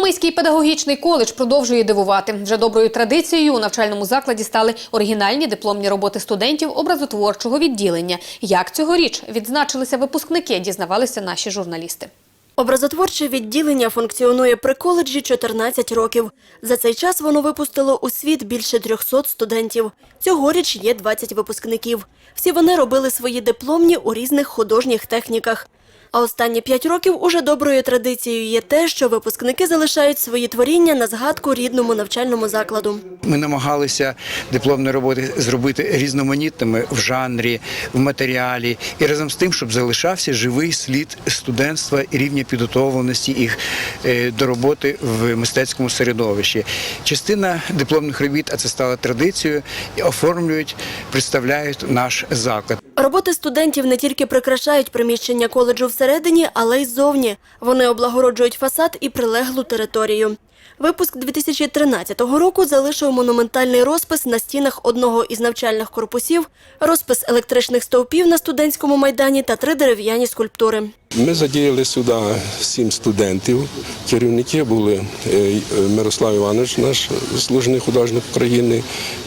Коломийський педагогічний коледж продовжує дивувати. Вже доброю традицією у навчальному закладі стали оригінальні дипломні роботи студентів образотворчого відділення. Як цьогоріч відзначилися випускники, дізнавалися наші журналісти. Образотворче відділення функціонує при коледжі 14 років. За цей час воно випустило у світ більше 300 студентів. Цьогоріч є 20 випускників. Всі вони робили свої дипломні у різних художніх техніках. А останні 5 років уже доброю традицією є те, що випускники залишають свої творіння на згадку рідному навчальному закладу. Ми намагалися дипломні роботи зробити різноманітними в жанрі, в матеріалі і разом з тим, щоб залишався живий слід студентства і рівня підготовленості їх е, до роботи в мистецькому середовищі. Частина дипломних робіт, а це стало традицією, оформлюють, представляють наш заклад. Роботи студентів не тільки прикрашають приміщення коледжу всередині, але й ззовні. Вони облагороджують фасад і прилеглу територію. Випуск 2013 року залишив монументальний розпис на стінах одного із навчальних корпусів, розпис електричних стовпів на студентському майдані та три дерев'яні скульптури. Ми задіяли сюди сім студентів. Керівники були е, Мирослав Іванович, наш заслужений художник України.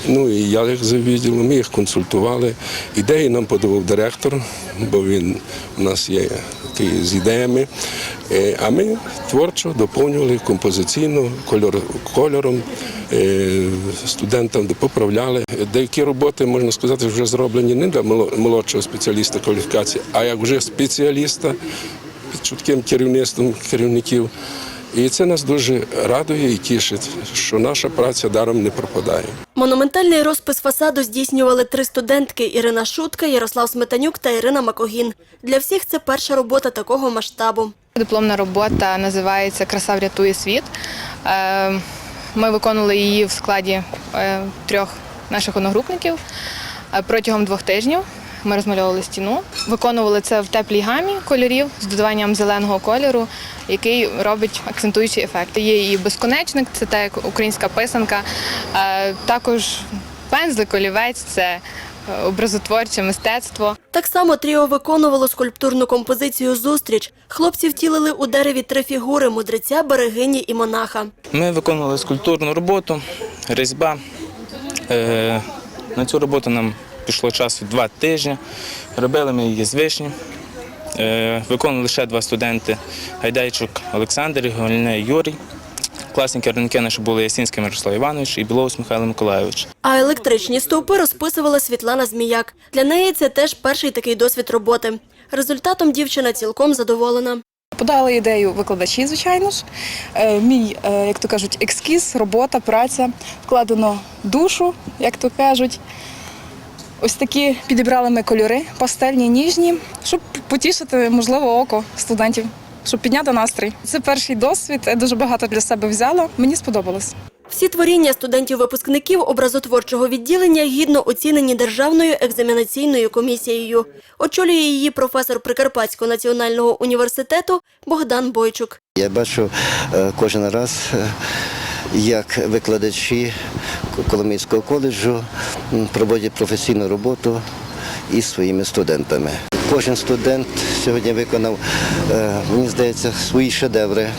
Ну і я їх завідділом, ми їх консультували. Ідеї нам подавав директор, бо він у нас є такий з ідеями. Е, А ми творчо доповнювали композиційно, кольор, кольором е, студентам поправляли. Деякі роботи, можна сказати, вже зроблені не для молодшого спеціаліста кваліфікації, а як вже спеціаліста під чутким керівництвом керівників. І це нас дуже радує і тішить, що наша праця даром не пропадає. Монументальний розпис фасаду здійснювали три студентки Ірина Шутка, Ярослав Сметанюк та Ірина Макогін. Для всіх це перша робота такого масштабу. Дипломна робота називається Краса врятує світ. Е, Ми виконували її в складі е, трьох наших одногрупників Е, протягом двох тижнів. Ми розмальовували стіну, виконували це в теплій гамі кольорів з додаванням зеленого кольору, який робить акцентуючий ефект. Є і безконечник, це так як українська писанка. Е, Також пензлик, олівець це е, образотворче мистецтво. Так само тріо виконувало скульптурну композицію Зустріч. Хлопці втілили у дереві три фігури мудреця, берегині і монаха. Ми виконували скульптурну роботу, різьба. Е, На цю роботу нам пішло часу два тижні. Робили ми її з вишні. Е, Виконували ще два студенти Гайдайчук Олександр і Гольне Юрій. Класні керівники наші були Ясінський Мирослав Іванович і Білоус Михайло Миколайович. А електричні стовпи розписувала Світлана Зміяк. Для неї це теж перший такий досвід роботи. Результатом дівчина цілком задоволена. Подали ідею викладачі, звичайно ж. Е, Мій, е, як то кажуть, екскіз, робота, праця, вкладено душу, як то кажуть. Ось такі підібрали ми кольори, пастельні, ніжні, щоб потішити, можливо, око студентів, щоб підняти настрій. Це перший досвід, я дуже багато для себе взяла. Мені сподобалось. Всі творіння студентів-випускників образотворчого відділення гідно оцінені Державною екзаменаційною комісією. Очолює її професор Прикарпатського національного університету Богдан Бойчук. Я бачу е, кожен раз, е, як викладачі Коломийського коледжу проводять професійну роботу із своїми студентами. Кожен студент сьогодні виконав, е, мені здається, свої шедеври.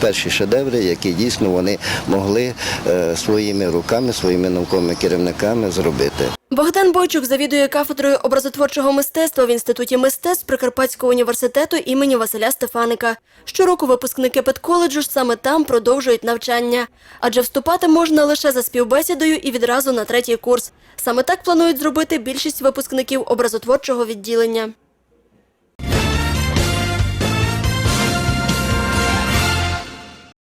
Перші шедеври, які дійсно вони могли е, своїми руками, своїми науковими керівниками зробити. Богдан Бойчук завідує кафедрою образотворчого мистецтва в Інституті мистецтв Прикарпатського університету імені Василя Стефаника. Щороку випускники педколеджу саме там продовжують навчання, адже вступати можна лише за співбесідою і відразу на третій курс. Саме так планують зробити більшість випускників образотворчого відділення.